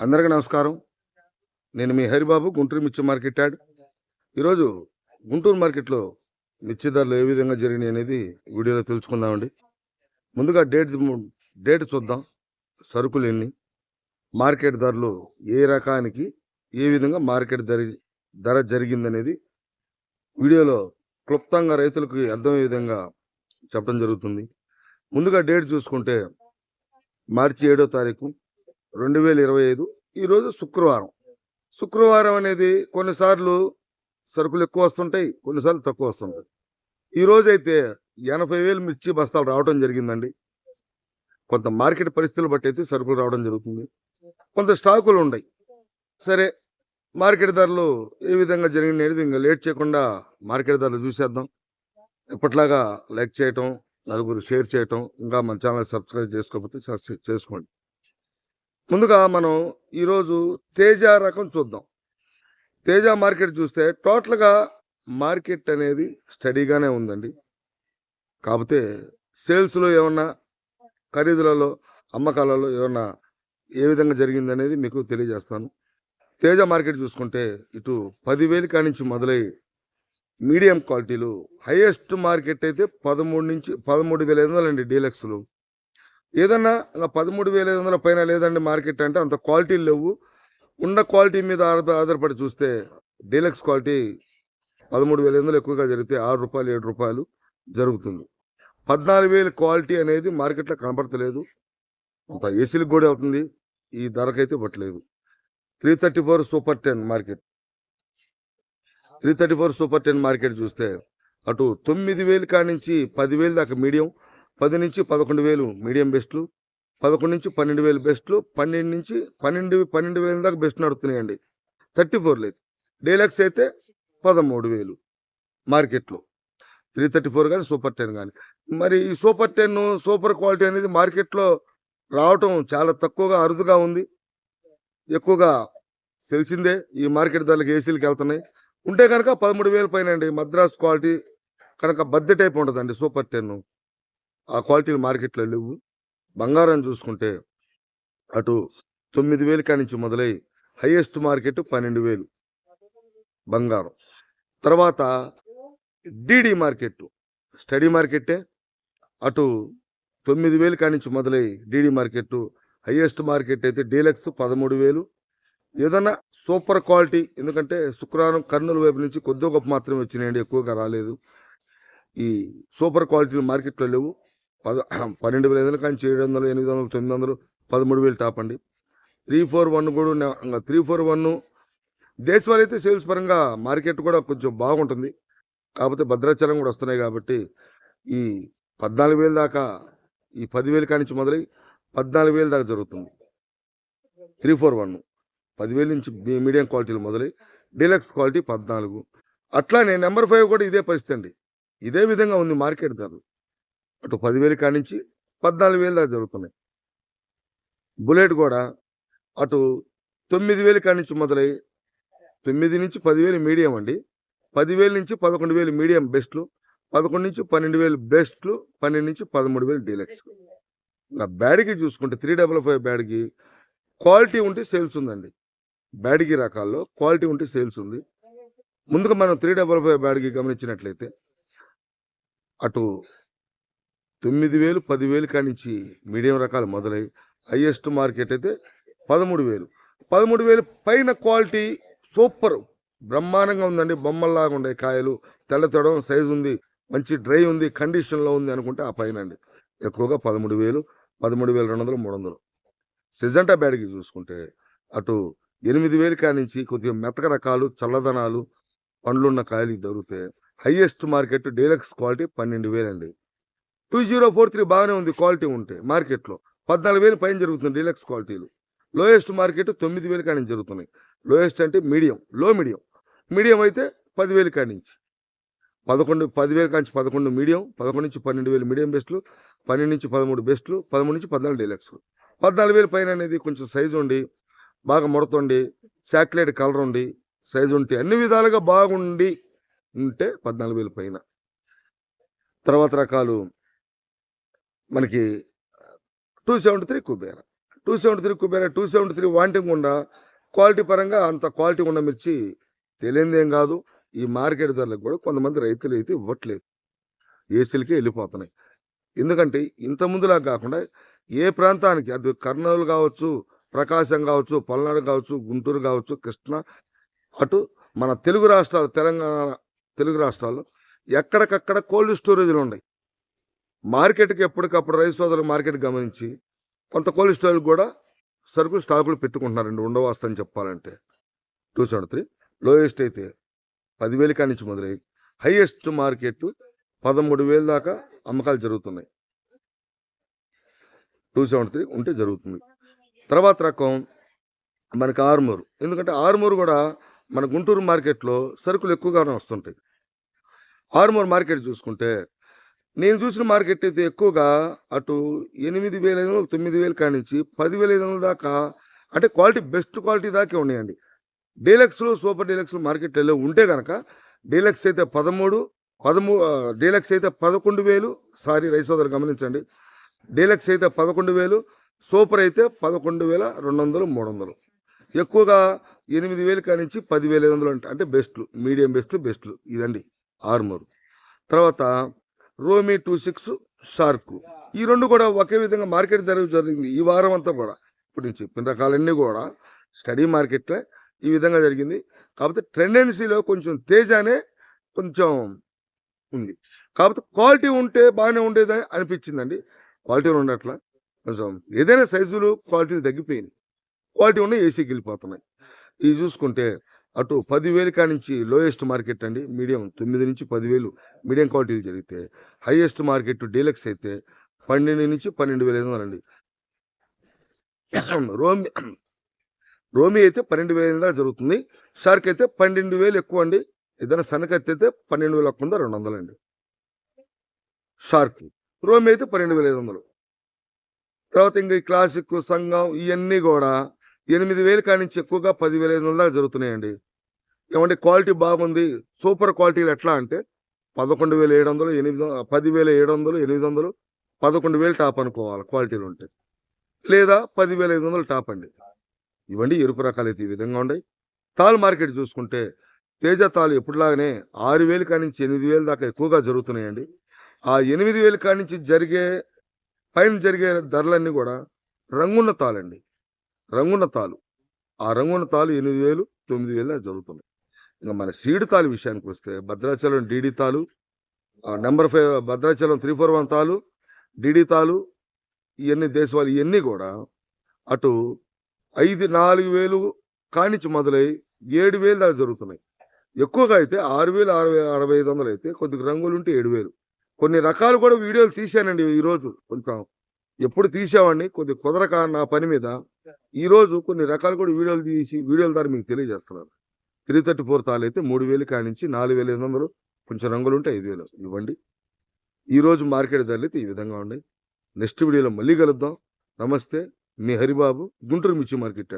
అందరికీ నమస్కారం. నేను మీ హరిబాబు గుంటూరు మిర్చి మార్కెట్ యాడ్. ఈరోజు గుంటూరు మార్కెట్లో మిర్చి ధరలు ఏ విధంగా జరిగినాయి అనేది వీడియోలో తెలుసుకుందామండి. ముందుగా డేట్ డేట్ చూద్దాం. సరుకులు ఎన్ని మార్కెట్ ధరలు ఏ రకానికి ఏ విధంగా మార్కెట్ ధర ధర జరిగిందనేది వీడియోలో క్లుప్తంగా రైతులకు అర్థమయ్యే విధంగా చెప్పడం జరుగుతుంది. ముందుగా డేట్ చూసుకుంటే మార్చి ఏడో తారీఖు రెండు వేల ఇరవై ఐదు ఈరోజు శుక్రవారం. శుక్రవారం అనేది కొన్నిసార్లు సరుకులు ఎక్కువ వస్తుంటాయి కొన్నిసార్లు తక్కువ వస్తుంటాయి. ఈ అయితే ఎనభై వేలు మిర్చి బస్తాలు రావడం జరిగిందండి. కొంత మార్కెట్ పరిస్థితులు బట్టి అయితే సరుకులు రావడం జరుగుతుంది. కొంత స్టాకులు ఉన్నాయి సరే మార్కెట్ ధరలు ఏ విధంగా జరిగినది ఇంకా లేట్ చేయకుండా మార్కెట్ ధరలు చూసేద్దాం. ఎప్పట్లాగా లైక్ చేయటం నలుగురు షేర్ చేయటం ఇంకా మన ఛానల్ సబ్స్క్రైబ్ చేసుకోకపోతే చేసుకోండి. ముందుగా మనం ఈరోజు తేజ రకం చూద్దాం. తేజ మార్కెట్ చూస్తే టోటల్గా మార్కెట్ అనేది స్టడీగానే ఉందండి. కాకపోతే సేల్స్లో ఏమన్నా ఖరీదులలో అమ్మకాలలో ఏమన్నా ఏ విధంగా జరిగింది అనేది మీకు తెలియజేస్తాను. తేజ మార్కెట్ చూసుకుంటే ఇటు పదివేలు కాడి నుంచి మొదలై మీడియం క్వాలిటీలు హైయెస్ట్ మార్కెట్ అయితే పదమూడు నుంచి పదమూడు వేల ఐదు వందలండి డీలక్స్లు. ఏదన్నా అలా పదమూడు వేల ఐదు వందల పైన లేదండి మార్కెట్ అంటే అంత క్వాలిటీలు లేవు. ఉన్న క్వాలిటీ మీద ఆధారపడి చూస్తే డీలక్స్ క్వాలిటీ పదమూడు వేల ఐదు వందలు ఎక్కువగా జరిగితే ఆరు రూపాయలు ఏడు రూపాయలు జరుగుతుంది. పద్నాలుగు వేల క్వాలిటీ అనేది మార్కెట్లో కనపడతలేదు. అంత ఏసీలకు కూడా అవుతుంది. ఈ ధరకైతే పట్టలేదు three thirty four super ten market. Three thirty four super ten market చూస్తే అటు తొమ్మిది వేలు కానించి నుంచి పదివేలు దాకా మీడియం పది నుంచి పదకొండు వేలు మీడియం బెస్ట్లు పదకొండు నుంచి పన్నెండు వేలు బెస్ట్లు పన్నెండు నుంచి పన్నెండు పన్నెండు వేల దాకా బెస్ట్ నడుస్తున్నాయండి థర్టీ ఫోర్ లేదు. డీలక్స్ అయితే పదమూడు వేలు మార్కెట్లో. త్రీ థర్టీ ఫోర్ కానీ సూపర్ టెన్ కానీ. మరి ఈ సూపర్ టెన్ సూపర్ క్వాలిటీ అనేది మార్కెట్లో రావటం చాలా తక్కువగా అరుదుగా ఉంది. ఎక్కువగా తెలిసిందే ఈ మార్కెట్ ధరలకు ఏసీలకు వెళ్తున్నాయి. ఉంటే కనుక పదమూడు వేలు పైన అండి మద్రాస్ క్వాలిటీ కనుక బద్దె టైప్ ఉంటుందండి సూపర్ టెన్. ఆ క్వాలిటీలు మార్కెట్లో లేవు. బంగారం చూసుకుంటే అటు తొమ్మిది వేలు కానించి మొదలై హైయెస్ట్ మార్కెట్ పన్నెండు వేలు బంగారం. తర్వాత డిడి మార్కెట్ స్టడీ మార్కెట్టే. అటు తొమ్మిది వేలు కానించి మొదలై డిడి మార్కెట్ హైయెస్ట్ మార్కెట్ అయితే డీలక్స్ పదమూడు వేలు. ఏదన్నా సూపర్ క్వాలిటీ ఎందుకంటే శుక్రవారం కర్నూలు వైపు నుంచి కొద్దిగా గొప్ప మాత్రమే వచ్చినాయండి ఎక్కువగా రాలేదు. ఈ సూపర్ క్వాలిటీలు మార్కెట్లో లేవు. పద పన్నెండు వేల ఐదు కానీ ఏడు వందలు ఎనిమిది వందలు తొమ్మిది వందలు పదమూడు వేలు టాప్ అండి. త్రీ ఫోర్ వన్ కూడా త్రీ ఫోర్ వన్ దేశవాళీ అయితే సేల్స్ పరంగా మార్కెట్ కూడా కొంచెం బాగుంటుంది. కాకపోతే భద్రాచలం కూడా వస్తున్నాయి కాబట్టి ఈ పద్నాలుగు వేలు దాకా ఈ పదివేలు కానించి మొదలై పద్నాలుగు వేలు దాకా జరుగుతుంది. త్రీ ఫోర్ వన్ పదివేలు నుంచి మీడియం క్వాలిటీలు మొదలై డీలక్స్ క్వాలిటీ పద్నాలుగు. అట్లానే నెంబర్ ఫైవ్ కూడా ఇదే పరిస్థితి అండి. ఇదే విధంగా ఉంది మార్కెట్ ధరలు అటు పదివేలు కానించి పద్నాలుగు వేలు దాకా జరుగుతున్నాయి. బుల్లెట్ కూడా అటు తొమ్మిది వేలు కానించి మొదలై తొమ్మిది నుంచి పదివేలు మీడియం అండి. పదివేలు నుంచి పదకొండు వేలు మీడియం బెస్ట్లు పదకొండు నుంచి పన్నెండు వేలు బెస్ట్లు పన్నెండు నుంచి పదమూడు వేలు డీలక్స్. నా బ్యాడ్కి చూసుకుంటే three double five Byadgi quality ఉంటే సేల్స్ ఉందండి. బ్యాడ్కి రకాల్లో క్వాలిటీ ఉంటే సేల్స్ ఉంది. ముందుగా మనం త్రీ డబల్ ఫైవ్ బ్యాడ్కి గమనించినట్లయితే అటు తొమ్మిది వేలు పదివేలు కానించి మీడియం రకాలు మొదలై హైయెస్ట్ మార్కెట్ అయితే పదమూడు వేలు. పదమూడు వేలు పైన క్వాలిటీ సూపర్. బ్రహ్మాండంగా ఉందండి. బొమ్మల్లాగా ఉండే కాయలు. తెల్లతడం సైజు ఉంది. మంచి డ్రై ఉంది. కండిషన్లో ఉంది అనుకుంటే ఆ పైన అండి. ఎక్కువగా పదమూడు వేలు పదమూడు వేల రెండు వందలు మూడు వందలు. సిజంటా బ్యాడ్కి చూసుకుంటే అటు ఎనిమిది వేలు కానించి కొద్దిగా మెతక రకాలు చల్లదనాలు పండ్లున్న కాయలు దొరికితే హైయెస్ట్ మార్కెట్ డీలక్స్ క్వాలిటీ పన్నెండు వేలండి. టూ జీరో ఫోర్ త్రీ బాగానే ఉంది క్వాలిటీ ఉంటే మార్కెట్లో. పద్నాలుగు వేలు పైన జరుగుతుంది డీలక్స్ క్వాలిటీలు. లోయెస్ట్ మార్కెట్ తొమ్మిది వేలు కాడి జరుగుతున్నాయి. లోయెస్ట్ అంటే మీడియం లో మీడియం. మీడియం అయితే పదివేలు కాడి నుంచి పదకొండు పదివేలు కాంచి పదకొండు మీడియం పదకొండు నుంచి పన్నెండు వేలు మీడియం బెస్ట్లు పన్నెండు నుంచి పదమూడు బెస్ట్లు పదమూడు నుంచి పద్నాలుగు డీలక్స్లు. పద్నాలుగు వేలు పైన అనేది కొంచెం సైజు ఉండి బాగా ముడతండి చాక్లెట్ కలర్ ఉండి సైజు ఉంటే అన్ని విధాలుగా బాగుండి ఉంటే పద్నాలుగు వేలు పైన. తర్వాత రకాలు. మనకి two seventy three Kubera. Two seventy three Kubera two seventy three wanting ఉండా క్వాలిటీ పరంగా అంత క్వాలిటీ ఉన్న మిర్చి తెలియదేం కాదు. ఈ మార్కెట్ ధరలకు కూడా కొంతమంది రైతులు అయితే ఇవ్వట్లేదు. ఏసీలకే వెళ్ళిపోతున్నాయి. ఎందుకంటే ఇంత ముందులా కాకుండా ఏ ప్రాంతానికి అది కర్నూలు కావచ్చు ప్రకాశం కావచ్చు పల్నాడు కావచ్చు గుంటూరు కావచ్చు కృష్ణ అటు మన తెలుగు రాష్ట్రాలు తెలంగాణ తెలుగు రాష్ట్రాల్లో ఎక్కడికక్కడ కోల్డ్ స్టోరేజ్లు ఉన్నాయి. మార్కెట్కి ఎప్పటికప్పుడు రైతు సోదరులు మార్కెట్ గమనించి కొంత కోల్డ్ స్టోరేజ్ కూడా సరుకులు స్టాకులు పెట్టుకుంటున్నారండి. ఉండవాస్తని చెప్పాలంటే. Two seventy three. లోయెస్ట్ అయితే పదివేలు కాడి నుంచి మొదలై హైయెస్ట్ మార్కెట్ పదమూడు వేల దాకా అమ్మకాలు జరుగుతున్నాయి. టూ సెవెంటీ త్రీ ఉంటే జరుగుతుంది. తర్వాత రకం మనకి ఆర్మూరు. ఎందుకంటే ఆర్మూరు కూడా మన గుంటూరు మార్కెట్లో సరుకులు ఎక్కువగానే వస్తుంటాయి. ఆర్మూర్ మార్కెట్ చూసుకుంటే నేను చూసిన మార్కెట్ అయితే ఎక్కువగా అటు ఎనిమిది వేల ఐదు వందలు తొమ్మిది వేలు కానించి పదివేల ఐదు వందల దాకా అంటే క్వాలిటీ బెస్ట్ క్వాలిటీ దాకే ఉన్నాయండి. డీలక్స్లు సూపర్ డీలక్స్లు మార్కెట్లో ఉంటే కనుక డీలక్స్ అయితే పదమూడు పదమూ డీలక్స్ అయితే పదకొండు వేలు. సారీ రైస్ సోదరు గమనించండి. డీలక్స్ అయితే పదకొండు వేలు సూపర్ అయితే పదకొండు వేల రెండు వందలు మూడు వందలు. ఎక్కువగా ఎనిమిది వేలు కానించి పదివేల ఐదు వందలు అంటే అంటే బెస్ట్లు మీడియం బెస్ట్లు బెస్ట్లు ఇదండి ఆర్మూర్. తర్వాత రోమి టూ సిక్స్ షార్క్. ఈ రెండు కూడా ఒకే విధంగా మార్కెట్ ధర జరిగింది. ఈ వారం అంతా కూడా. ఇప్పుడు నేను చెప్పిన రకాలన్నీ కూడా స్టడీ మార్కెట్లో ఈ విధంగా జరిగింది. కాకపోతే ట్రెండెన్సీలో కొంచెం తేజానే కొంచెం ఉంది. కాకపోతే క్వాలిటీ ఉంటే బాగానే ఉండేదని అనిపించిందండి. క్వాలిటీ ఉండట్ల కొంచెం ఏదైనా సైజులు క్వాలిటీని తగ్గిపోయినాయి. క్వాలిటీ ఉన్న ఏసీకి వెళ్ళిపోతున్నాయి. ఇది చూసుకుంటే అటు పదివేలు కానించి లోయెస్ట్ మార్కెట్ అండి. మీడియం తొమ్మిది నుంచి పదివేలు మీడియం క్వాలిటీలు జరిగితే హైయెస్ట్ మార్కెట్ డీలక్స్ అయితే పన్నెండు నుంచి పన్నెండు వేల ఐదు వందలండి రోమి రోమి అయితే పన్నెండు వేల ఐదు జరుగుతుంది. షార్క్ అయితే పన్నెండు వేలు ఎక్కువ అండి. ఏదైనా సనకత్తి అయితే పన్నెండు వేల ఒక్క వంద రెండు వందలండి షార్క్ రోమి అయితే పన్నెండు వేల ఐదు వందలు. తర్వాత ఇంకా ఈ క్లాసిక్ సంఘం ఇవన్నీ కూడా ఎనిమిది వేలు కానించి ఎక్కువగా పదివేల ఐదు వందల దాకా జరుగుతున్నాయండి. ఏమంటే క్వాలిటీ బాగుంది. సూపర్ క్వాలిటీలు ఎట్లా అంటే పదకొండు వేల ఏడు వందలు ఎనిమిది పదివేల ఏడు వందలు ఎనిమిది వందలు పదకొండు వేలు టాప్ అనుకోవాలి క్వాలిటీలు ఉంటాయి లేదా పదివేల ఐదు వందలు టాప్ అండి. ఇవ్వండి ఎరుపు రకాలు అయితే ఈ విధంగా ఉన్నాయి. తాల్ మార్కెట్ చూసుకుంటే తేజ తాలు ఎప్పుడులాగానే ఆరు వేలు కానించి ఎనిమిది వేలు దాకా ఎక్కువగా జరుగుతున్నాయండి. ఆ ఎనిమిది వేలు కానించి జరిగే పైన జరిగే ధరలన్నీ కూడా రంగున్న తాళండి. రంగున్న తాలు. ఆ రంగున్న తాలు ఎనిమిది వేలు తొమ్మిది వేలు దాకా జరుగుతున్నాయి. ఇంకా మన సీడ్ తాలు విషయానికి వస్తే భద్రాచలం డీడీ తాలు number five Bhadrachalam three four one తాలు డీడీ తాలు ఇవన్నీ దేశవాళీ ఇవన్నీ కూడా అటు ఐదు నాలుగు వేలు కానించి మొదలై ఏడు వేలు దాకా జరుగుతున్నాయి. ఎక్కువగా అయితే ఆరు వేలు ఆరు వేల అరవై ఐదు వందలు అయితే కొద్దిగా రంగులు ఉంటే ఏడు వేలు. కొన్ని రకాలు కూడా వీడియోలు తీశానండి ఈరోజు కొంచెం ఎప్పుడు తీసామండి కొద్దిగా కుదరక నా పని మీద. ఈరోజు కొన్ని రకాలు కూడా వీడియోలు తీసి వీడియోల ద్వారా మీకు తెలియజేస్తున్నాను త్రీ థర్టీ ఫోర్ తాలు అయితే మూడు వేలు కానించి నాలుగు వేల ఐదు వందలు కొంచెం రంగులు ఉంటే ఐదు వేలు ఇవ్వండి. ఈరోజు మార్కెట్ ధరలు అయితే ఈ విధంగా ఉన్నాయి. నెక్స్ట్ వీడియోలో మళ్ళీ కలుద్దాం. నమస్తే. మీ హరిబాబు గుంటూరు మిర్చి మార్కెట్